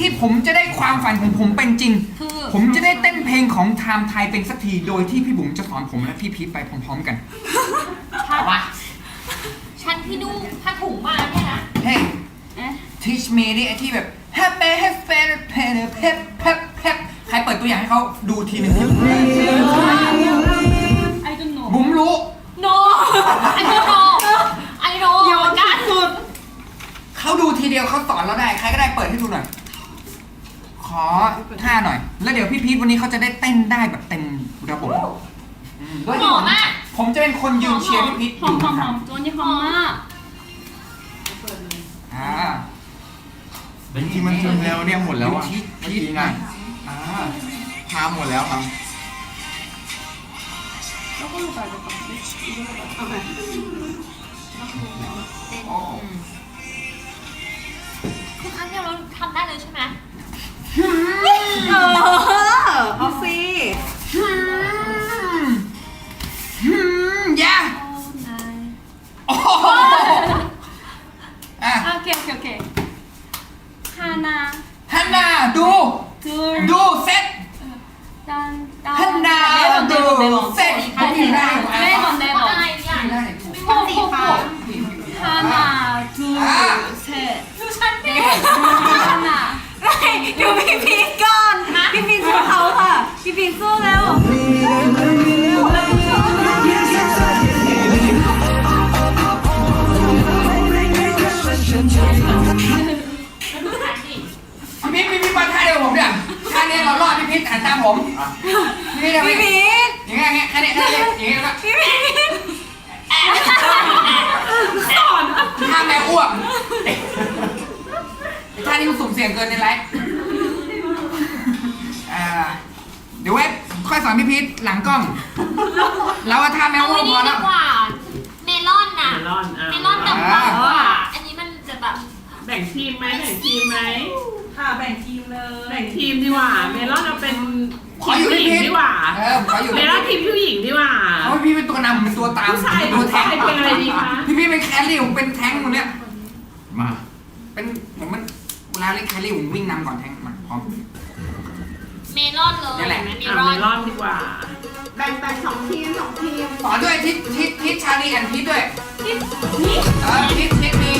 ที่ผมจะได้ความฝันของผมเป็นจริง คือผมจะได้เต้นเพลงของไทม์ไทยเป็นสักที โดยที่พี่บุ๋มจะสอนผมและพี่พีทไปพร้อมๆกันฉันฉันที่ดูผ้าถุงมาเนี่ยนะเฮ้ยเอ๊ะ teach me นี่ไอ้ที่แบบ happy happy happy pep pep pep ใครเปิดตัวอย่างให้เขาดูทีหนึ่ง I don't know บุ๋มรู้ no I don't know I know เหมือนกันสุดเขาดูทีเดียวเขาสอนเราได้ ใครก็ได้เปิดให้ดูหน่อยข อท่าหน่อย แล้วเดี๋ยวพี่พีทวันนี้เขาจะได้เต้นได้แบบเต็มระบบอืมหอมมากผมจะเป็นคนยืนเชียร์พี่พีทอยู่หอมหอข้ามงๆตัวนี้หอมมากๆอ่าบางทีมันจนแล้วเนี่ยหมดแล้วอะพีทเมื่อพีทกี้นะนะอ่าทาหมดแล้วครับ โอ้คือครั้งเดียวเราทำได้เลยใช่ไหม ดูเซ็ต 짠, 짠. 하나, 둘, 셋. 거기 나요. 네번, 네번. ไม่ได้ถูก 포, 포, 포. 하나, 둘, 아. 셋. 넷. 하나. ดูพี่พีทก่อน พี่พีทสู้เขาค่ะ พี่พีทสู้แล้ ตามผมพี่พีททำไมพี่พีทอย่างเงี้ยอย่างเงี้ยแค่นี้แค่นี้อย่างเงี้ยแล้วก็พี่พีทท่าแม่อ้วกท่านี้มันสุ่มเสี่ยงเกินในไลฟ์อ่าเดี๋ยวไว้ค่อยสอนพี่พีทหลังกล้องเราว่าท่าแม่เอาอ้วไว้กพนี่อดีแล้วกว่า เมลอนน่ะ เมลอนอะ เมลอนกับบ้ากว่า อันนี้มันจะแบบ แบ่งทีมไหมแบ่งทีมไหม ค่ะแบ่งทีมเลย แบ่งทีมดีกว่า เมลอนเราเป็นขออยู่ผู้พี่หญิงพีทดีกว่า เออขออยู่เมพี่ลอนพีทีทมผู้หญิงดีกว่า เพราะพี่เป็นตัวนำเป็นตัวตามผู้ชายเป็นผู้ตัวแทชางยเป็นอะไรดีคะ พี่พี่เป็นแคลรี่ผมเป็นแทงค์คนเนี้ยมาเป็นผมมันเวลาเล่นแคลรี่ผมวิ่งนำก่อนแทงค์มาพร้อม เมลอนเลยนี่แหละ เมอะลอเมนลอนดีกว่า แบ่งแบ่งสองทีมสองทีมสอนด้วยทิศทิศทิศชาลีแอนทิศด้วยนี่นี่เออทิศทิศมี